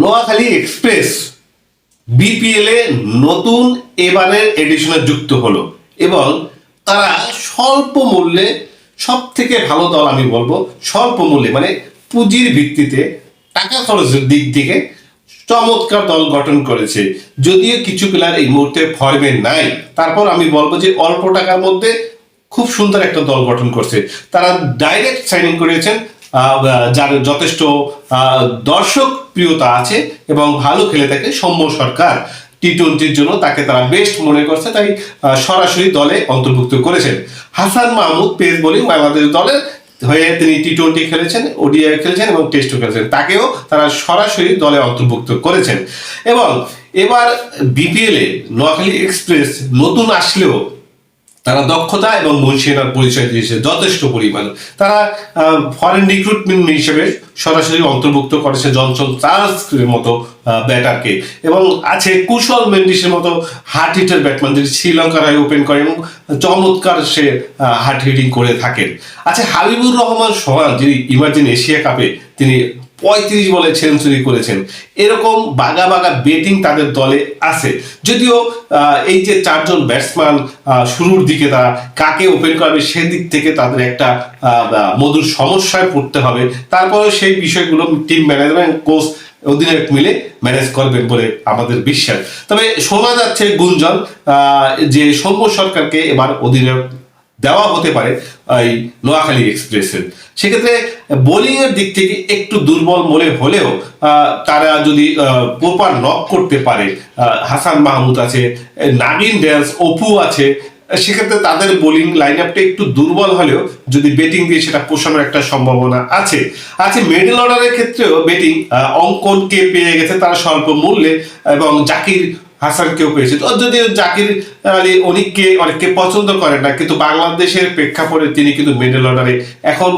Noakhali express. BPL এ নতুন এবারের এডিশনে যুক্ত হলো এবং তারা স্বল্প মূল্যে সব থেকে ভালো দল আমি বলব, স্বল্প মূল্যে মানে পুঁজির ভিত্তিতে টাকা খরচের দিক থেকে চমৎকার দল গঠন করেছে। যদিও কিছু প্লেয়ার এই মুহূর্তে ফর্মে নাই। তারপর আমি বলব যে অল্প টাকার মধ্যে খুব সুন্দর একটা দল গঠন করছে। তারা ডাইরেক্ট সাইনিং করেছেন যার যথেষ্ট দর্শক প্রিয়তা আছে এবং ভালো খেলে থাকে সৌম্য সরকার টি টোয়েন্টির জন্য তাকে তারা বেস্ট মনে করছে, তাই সরাসরি দলে অন্তর্ভুক্ত করেছেন। হাসান মাহমুদ পেস বোলিং বাংলাদেশ দলের হয়ে তিনি টি টোয়েন্টি খেলেছেন, ওডিআই খেলেছেন এবং টেস্টও খেলেছেন। তাকেও তারা সরাসরি দলে অন্তর্ভুক্ত করেছেন। এবং এবার বিপিএল নোয়াখালী এক্সপ্রেস নতুন আসলেও তারা দক্ষতা এবং মনসিয়ানার পরিচয় দিয়েছে যথেষ্ট পরিমাণ। তারা ফরেন রিক্রুটমেন্ট হিসেবে সরাসরি অন্তর্ভুক্ত করেছে জনসন চার্লসের মতো ব্যাটারকে। এবং আছে কুশল মেন্ডিসের মতো হার্ট হিটার ব্যাটম্যান যিনি শ্রীলঙ্কার হয়ে ওপেন করে এবং চমৎকার সে হার্ট হিটিং করে থাকেন। আচ্ছা হাবিবুর রহমান সোহান যিনি ইমার্জিন এশিয়া কাপে, তিনি পঁয়ত্রিশ বলে সেঞ্চুরি করেছেন। এরকম বাগা বাগা বেটিং তাদের দলে আছে। যদিও এই যে চারজন ব্যাটসম্যান শুরুর দিকে তারা কাকে ওপেন করবে সেদিক থেকে তাদের একটা মধুর সমস্যায় পড়তে হবে। তারপরে সেই বিষয়গুলো টিম ম্যানেজমেন্ট কোচ অধিনায়ক মিলে ম্যানেজ করবেন বলে আমাদের বিশ্বাস। তবে শোনা যাচ্ছে গুঞ্জন যে সৌম্য সরকারকে এবার অধিনায়ক দেওয়া হতে পারে, এই নোয়াখালী এক্সপ্রেসের। সেক্ষেত্রে বোলিংয়ের দিক থেকে একটু দুর্বল মনে হলেও তারা যদি প্রপার নক করতে পারে হাসান মাহমুদ আছে নাগিন ড্যান্স অপু আছে, সেক্ষেত্রে তাদের বোলিং লাইন আপটা একটু দুর্বল হলেও যদি ব্যাটিং দিয়ে সেটা পোষানোর একটা সম্ভাবনা আছে। আছে মিডল অর্ডারের ক্ষেত্রেও ব্যাটিং অঙ্কনকে পেয়ে গেছে তারা স্বল্প মূল্যে এবং জাকির হাসানকেও পেয়েছে। তো যদিও জাকির আলী অনেককে অনেককে পছন্দ করেন না, কিন্তু বাংলাদেশের প্রেক্ষাপটে তিনি কিন্তু মেডেল অর্ডারে এখন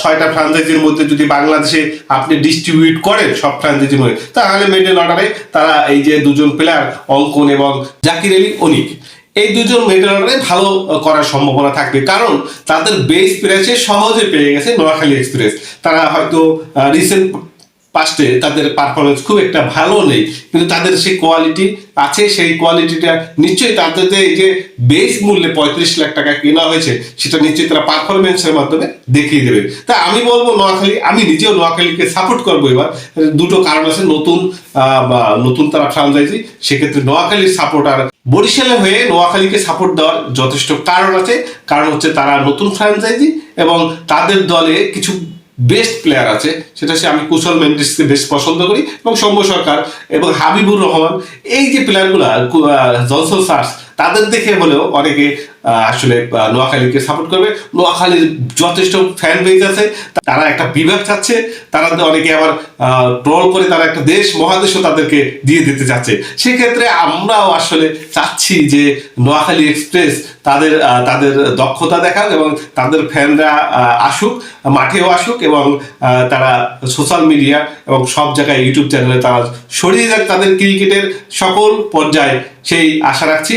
ছয়টা ফ্রাঞ্চাইজির মধ্যে যদি বাংলাদেশে আপনি ডিস্ট্রিবিউট করেন সব ফ্রাঞ্চাইজির মধ্যে, তাহলে মেডেল অর্ডারে তারা এই যে দুজন প্লেয়ার অঙ্কন এবং জাকির আলী অনিক, এই দুজন মেডেল অর্ডারে ভালো করার সম্ভাবনা থাকবে। কারণ তাদের বেস প্রাইসে সহজে পেয়ে গেছে নোয়াখালী এক্সপ্রেস তারা হয়তো রিসেন্ট পাস্টে তাদের পারফরমেন্স খুব একটা ভালো নেই, কিন্তু তাদের সেই কোয়ালিটি আছে, সেই কোয়ালিটিটা নিশ্চয়ই তাদের যে এই যে বেস মূল্যে পঁয়ত্রিশ লাখ টাকা কেনা হয়েছে, সেটা নিশ্চয়ই তারা পারফরমেন্সের মাধ্যমে দেখিয়ে দেবে। তা আমি বলব নোয়াখালী, আমি নিজেও নোয়াখালীকে সাপোর্ট করব এবার। দুটো কারণ আছে, নতুন নতুন তারা ফ্রাঞ্চাইজি সেক্ষেত্রে নোয়াখালীর সাপোর্ট আর বরিশালে হয়ে নোয়াখালীকে সাপোর্ট দেওয়ার যথেষ্ট কারণ আছে। কারণ হচ্ছে তারা নতুন ফ্র্যাঞ্চাইজি এবং তাদের দলে কিছু বেস্ট প্লেয়ার আছে সেটা হচ্ছে আমি কুশল মেন্ডিসকে বেশ পছন্দ করি এবং সৌম্য সরকার এবং হাবিবুর রহমান, এই যে প্লেয়ারগুলো জনসন সার্স তাদের দেখে হলেও অনেকে আসলে নোয়াখালীকে সাপোর্ট করবে। নোয়াখালীর যথেষ্ট ফ্যান বেজ আছে, তারা একটা বিভাগ চাচ্ছে, তারা অনেকে আবার ট্রল করে তারা একটা দেশ, মহাদেশও তাদেরকে দিয়ে দিতে চাচ্ছে। সেক্ষেত্রে আমরাও আসলে চাচ্ছি যে নোয়াখালী এক্সপ্রেস তাদের তাদের দক্ষতা দেখাক এবং তাদের ফ্যানরা আসুক, মাঠেও আসুক এবং তারা সোশ্যাল মিডিয়া এবং সব জায়গায় ইউটিউব চ্যানেলে তারা সরিয়ে যাক তাদের ক্রিকেটের সকল পর্যায়ে। সেই আশা রাখছি।